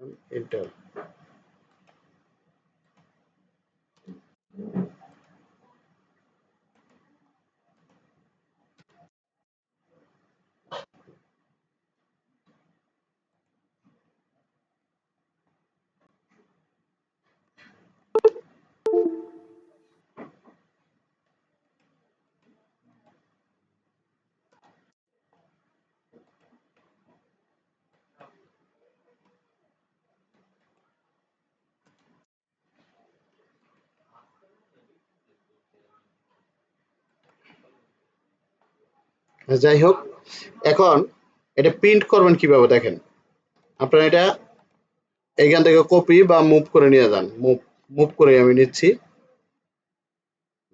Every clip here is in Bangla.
and enter uh, যাই হোক, এখন এটা প্রিন্ট করবেন কীভাবে দেখেন? আপনারা এটা এইখান থেকে কপি বা মুভ করে নিয়ে যান। মুভ মুভ করে আমি নিচ্ছি।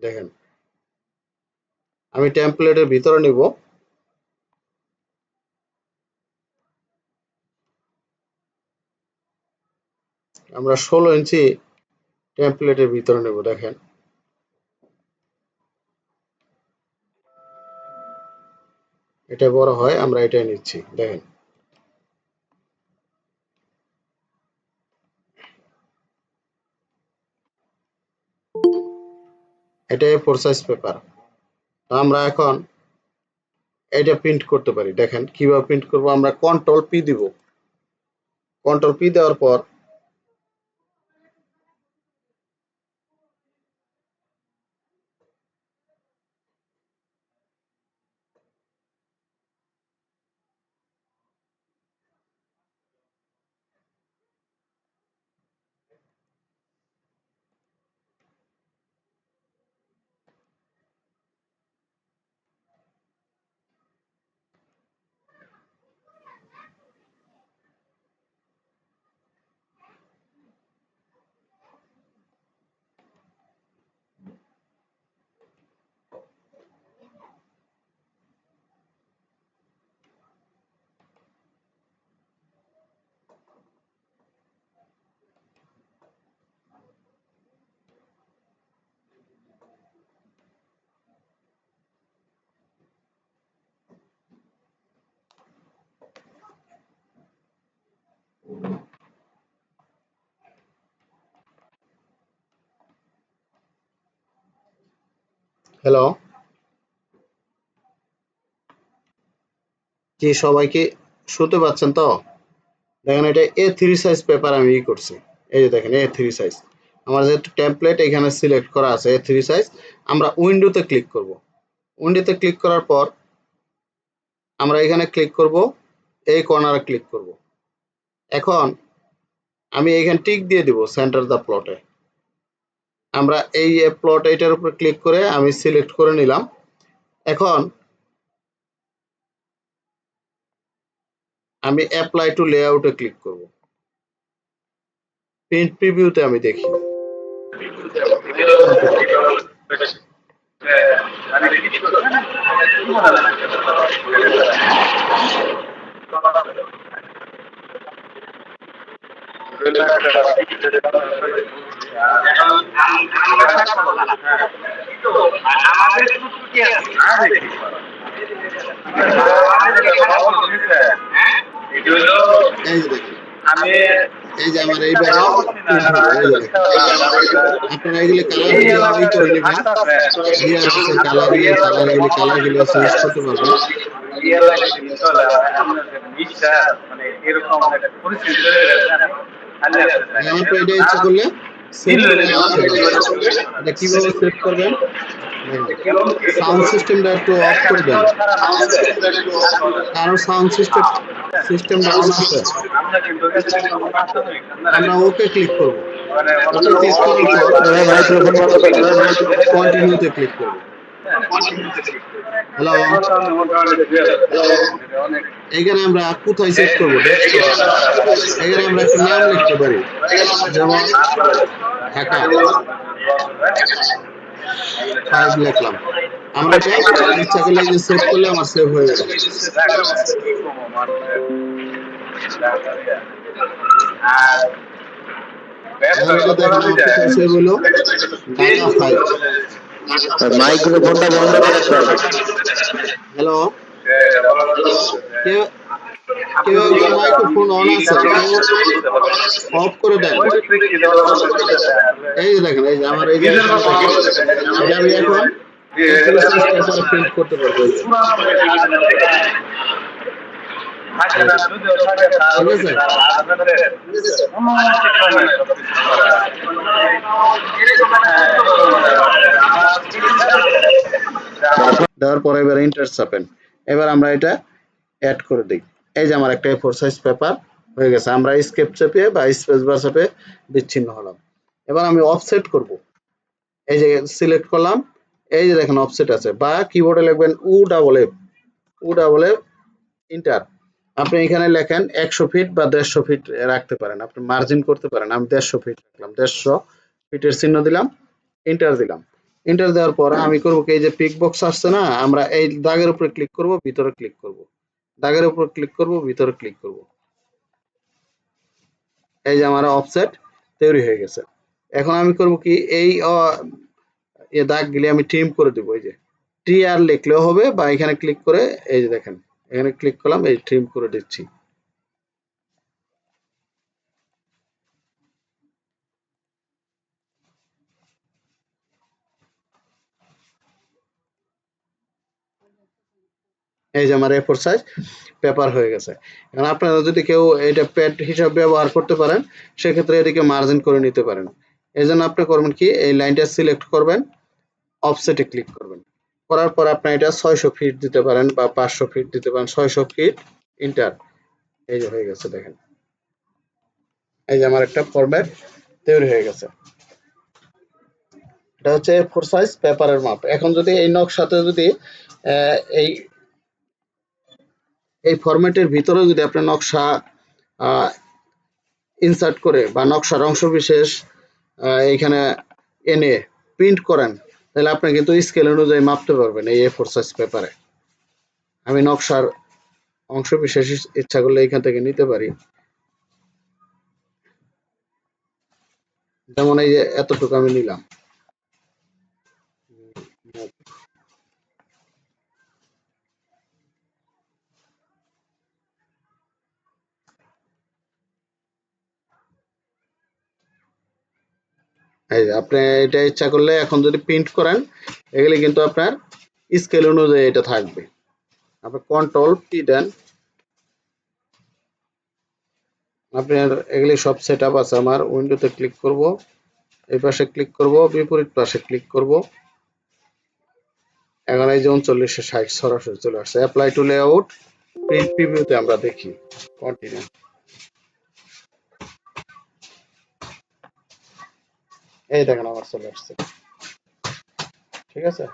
দেখেন, আমি টেমপ্লেটের ভিতরে নিব। আমরা ষোলো ইঞ্চি টেমপ্লেটের ভিতরে নেব, দেখেন। এটা বড় হয়, আমরা এটাই নিচ্ছি, দেখেন। এটা ফোর সাইজ পেপার আমরা এখন এটা প্রিন্ট করতে পারি, দেখেন, কীভাবে প্রিন্ট করব? আমরা কন্ট্রোল পি দিব। কন্ট্রোল পি দেওয়ার পর হ্যালো জি, সবাইকে শুনতে পাচ্ছেন তো? দেখেন, এটা এ থ্রি সাইজ পেপার আমি ই করছি। এই যে দেখেন এ থ্রি সাইজ আমার যেহেতু টেমপ্লেট এখানে সিলেক্ট করা আছে এ থ্রি সাইজ আমরা উইন্ডোতে ক্লিক করব। উইন্ডোতে ক্লিক করার পর আমরা এখানে ক্লিক করব, এই কর্নারে ক্লিক করব। এখন আমি এখানে টিক দিয়ে দিব সেন্টার দ্য প্লটে আমরা এই প্লট এটার উপর ক্লিক করে আমি সিলেক্ট করে নিলাম। এখন আমি অ্যাপ্লাই টু লেআউটে ক্লিক করব। প্রিন্ট প্রিভিউতে আমি দেখি। আমাদের ত্রুটি আছে এই আমি এই যে আমার এইবার আপনারা এগুলি কালারগুলো ই করে নেবেন দিয়ে আছে কালারগুলো কালারগুলো কালারগুলো চেঞ্জ করতে মানে হয়ে গেছে আমার তো এটা ইচ্ছা করলে এটা কীভাবে সেভ করবেন? সাউন্ড সিস্টেমটা একটু অফ করে দেন। কারণ সাউন্ড সিস্টেম সিস্টেমটা অন আছে আমরা কিন্তু আমরা ওকে ক্লিক করব। মানে ওকে ক্লিক করার কন্টিনিউতে ক্লিক করব। হ্যালো এখানে আমরা কোথায় সেভ করব? এখানে আমরা একটা নাম লিখতে পারি। যেমন ফাইভ লিখলাম। আমরা ইচ্ছা করলে যে সেভ করলে আমার সেভ হয়ে কোথায় সেভ হলো? ঢাকা ফাইভ মাইক্রোফোনটা বন্ধ করে হ্যালো? কে কেউ মাইক্রোফোন অন আছে? অফ করে দেন। এই যে দেখেন এই যে আমার এই যে এখানে দেখেন, এই যে আমি এখন প্রিন্ট করতে পারব। দেওয়ার পরে এবার ইন্টার চাপেন এবার আমরা এটা অ্যাড করে দিই। এই যে আমার একটা ফোর সাইজ পেপার হয়ে গেছে, আমরা স্কেপ চেপে বা স্পেস বার চেপে বিচ্ছিন্ন হলাম। এবার আমি অফসেট করব। এই যে সিলেক্ট করলাম, এই যে দেখেন অফসেট আছে। বা কিবোর্ডে লিখবেন U double F U double F enter আপনি এখানে লেখেন একশো ফিট বা দেড়শো ফিট রাখতে পারেন। আপনি মার্জিন করতে পারেন। আমি দেড়শো ফিট রাখলাম, দেড়শো ফিটের চিহ্ন দিলাম ইন্টার দিলাম। ইন্টার দেওয়ার পর আমি করব কি, এই যে পিক বক্স আসছে না, আমরা এই দাগের উপরে ক্লিক করব, ভিতরে ক্লিক করব। দাগের উপর ক্লিক করব, ভিতরে ক্লিক করব। এই যে আমার অফসেট তৈরি হয়ে গেছে। এখন আমি করব কি, এই দাগ দাগগুলি আমি ট্রিম করে দেবো, এই যে। টি আর লিখলেও হবে বা এখানে ক্লিক করে, এই যে দেখেন। এখানে ক্লিক করলাম, এই ট্রিম করে দিচ্ছি। এই যে আমার এ ফোর সাইজ পেপার হয়ে গেছে। এখন আপনারা যদি কেউ এটা প্যাড হিসাবে ব্যবহার করতে পারেন, সেক্ষেত্রে এটিকে মার্জিন করে নিতে পারেন। এই জন্য আপনি করবেন কি, এই লাইনটা সিলেক্ট করবেন অফসেটে ক্লিক করবেন। করার পর আপনি এটা ছয়শো ফিট দিতে পারেন বা পাঁচশো ফিট দিতে পারেন, ছয়শো ফিট ইন্টার এই যে হয়ে গেছে দেখেন। এই যে আমার একটা ফরম্যাট তৈরি হয়ে গেছে। এটা হচ্ছে ফোর সাইজ পেপারের মাপ এখন যদি এই নকশাতে যদি এই এই ফরম্যাটের ভিতরে যদি আপনি নকশা ইনসার্ট করে বা নকশার অংশ বিশেষ এইখানে এনে প্রিন্ট করেন তাহলে আপনি কিন্তু স্কেল অনুযায়ী মাপতে পারবেন এই এ ফোর সাইজ পেপারে আমি নকশার অংশ বিশেষ ইচ্ছা করলে এখান থেকে নিতে পারি। যেমন এই যে এতটুকু আমি নিলাম। এই যে আপনি এটা ইচ্ছা করলে এখন যদি প্রিন্ট করেন, এগুলি কিন্তু আপনার স্কেল অনুযায়ী এটা থাকবে। আপনি কন্ট্রোল পি দেন। আপনার এগুলি সব সেট আছে আমার উইন্ডোতে ক্লিক করব, এই পাশে ক্লিক করব, বিপরীত পাশে ক্লিক করব। এখন এই যে উনচল্লিশশো ষাট সরাসরি চলে আসছে। অ্যাপ্লাই টু লেআউট প্রিন্ট প্রিভিউতে আমরা দেখি। কন্টিনিউ এই দেখেন আমার চলে আসছে। ঠিক আছে?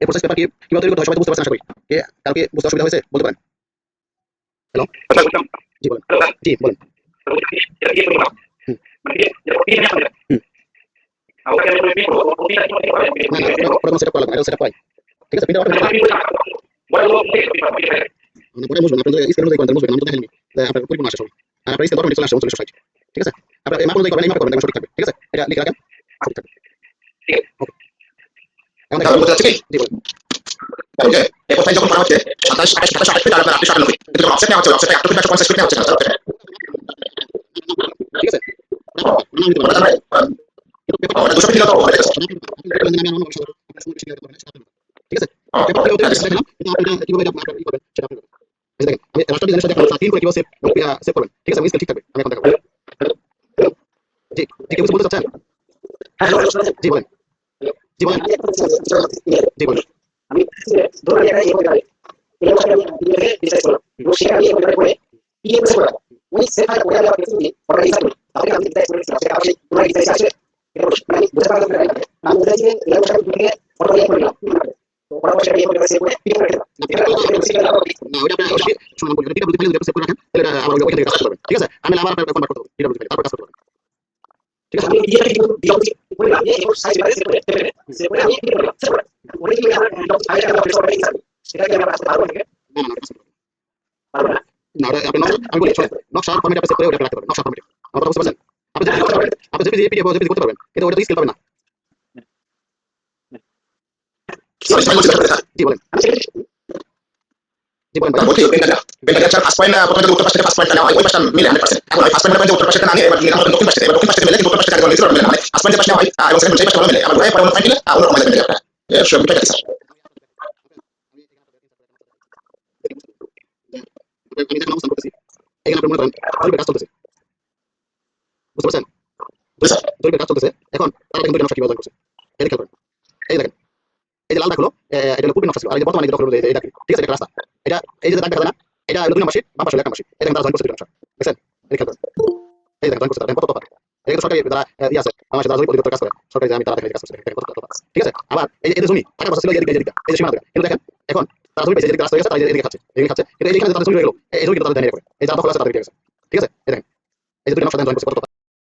এই প্রসেস পেপার কি কীভাবে তৈরি করতে হয় সবাই তো বুঝতে পারছেন আশা করি। কে কালকে বুঝতে অসুবিধা হয়েছে বলতে পারেন? হ্যালো জি বলেন। জি বলেন। ওটা ওটা কোনো সেটআপ করা লাগবে সেটআপ পাই ঠিক আছে মানে পরে বুঝবেন আপনাদের স্কেল অনুযায়ী করেন বুঝবেন আমি তো দেখাইনি আপনার পরিপূর্ণ আসে সব আর আপনার স্কেল অটোমেটিক চলে আসে উনচল্লিশশো ষাট ঠিক আছে? আপনার এই মাপ অনুযায়ী করবেন এই মাপ করবেন সঠিক থাকবে। ঠিক আছে? এটা লিখে রাখেন। সঠিক থাকবে। ওকে এখন দেখেন বুঝতে পারছি জি বলেন। এই যে যখন করা হচ্ছে সাতাশ আঠাশ সাতাশ আঠাশ ফিট আর আপনার আটশো আটানব্বই কিন্তু যখন অফসেট নেওয়া হচ্ছে অফসেটে একশো ফিট একশো পঞ্চাশ ফিট নেওয়া হচ্ছে ঠিক আছে? ওটা দুশো ফিট তো হয়ে গেছে ঠিক আছে পেপার থেকে ওদের দেখলাম কিন্তু আপনি এটা কীভাবে এটা আপনার ই করবেন সেটা আপনি করবেন এই যে দেখেন আমি রাস্তার ডিজাইনের সাথে আপনার তিন করে কীভাবে সেভ সেভ করবেন ঠিক আছে আমি স্কেল ঠিক থাকবে আমি এখন দেখাবো জি জি কেউ কিছু বলতে চাচ্ছেন জি বলেন জি বলেন জি বলেন আমি ধরুন আমি একটা ইয়ে করে এই অবস্থায় আমি বিয়ে ডিসাইড করলাম এবং সেটা আমি ইয়ে করে ইয়ে করে করলাম ওই সেটা করে আমি আপনাকে দিয়ে ফটো ডিসাইড করি তাহলে আমি ডিসাইড করে সেটা আসলে তোমার ডিসাইড আসলে এটা মানে বুঝতে পারলাম না আমি বুঝাই যে এই অবস্থায় তুমি ফটো ইয়ে করলাম তো ফটো সেটা করে সেভ করে পিক করে দিলাম। এটা না ওটা আপনি ওটা শুনুন বলি এটা বুঝতে পারলে সেভ করে রাখেন তাহলে আবার ওইখান থেকে কাজ করবেন ঠিক আছে? আমি আবার আপনার কনভার্ট করতে এটা বুঝতে তারপর কাজ করতে পারবেন। ঠিক আছে? আমি করে দিয়ে করে আমি এই সাইজ বাইরে সেভ করে সেভ করে আমি করলাম সেভ করে। ওই যে আমার আগে একটা ফটো ডিসাইড সেটাকে আমরা আসলে পারব না না পারব না? না ওটা আপনি আমি বলি শোনেন ফরম্যাট আপনি সেভ করে ওটা রাখতে পারবেন নকশা ফরম্যাট আমার বুঝতে পারছেন আপনি জেপিজি আপনি জেপিজি পিডিএফ করতে পারবেন কিন্তু ওটা স্কিল পাবেন না সরি সরি বলছি স্যার জি বলেন জি বলেন বলছি বেঙ্গাটা বেঙ্গাটা স্যার ফার্স্ট পয়েন্ট প্রথমে যে উত্তর পাশে ফার্স্ট পয়েন্টটা নেওয়া হয় ওই পাশটা মিলে 100% এখন ওই ফার্স্ট পয়েন্টের উত্তর পাশে না নিয়ে এবার নিলাম দক্ষিণ পাশে এবার দক্ষিণ পাশে মিলে উত্তর পাশে কাজ করে মিলে মানে ফার্স্ট পয়েন্টের পাশে হয় এবং সেকেন্ড সেই পাশে মিলে আবার ঘুরে পরে অন্য পয়েন্ট অন্য জায়গায় মিলে আপনার সব ঠিক আছে স্যার আমি যেখানে অবস্থান করতেছি এখানে আপনি মনে করেন জরিপের কাজ চলতেছে বুঝতে পারছেন কাজ চলতেছে এখন তারা এই দেখেন এই যে লাল দাগ হলো এটা হলো ছিল আর এই যে বর্তমানে যে দখল এই দাগ ঠিক আছে এটা রাস্তা এটা এই যে দাগ দেখা যায় না এটা হলো দুই নম্বর পাশে এক নম্বর এই তারা জয়েন করছে নকশা দেখছেন এই খেয়াল এই দেখেন জয়েন করছে তারা কত তফাৎ এটা সরকারি যারা ইয়ে আছে বাংলাদেশের রাজনৈতিক কাজ করে সরকারি আমি তারা কাজ করছে কত তফাৎ ঠিক আছে আবার এই যে জমি টাকা পয়সা ছিল এদিকে এদিকে এই যে সীমানা কিন্তু দেখেন এখন তারা জমি পেয়েছে এদিকে রাস্তা হয়ে গেছে তারা এদিকে খাচ্ছে এদিকে খাচ্ছে কিন্তু এইখানে যে তাদের জমি হয়ে গেল এই জমি কিন্তু তাদের দেয় না করে এই যারা দখল আছে তাদের ঠিক আছে এই দেখেন এই যে দুটো নকশা জয়েন করছে কত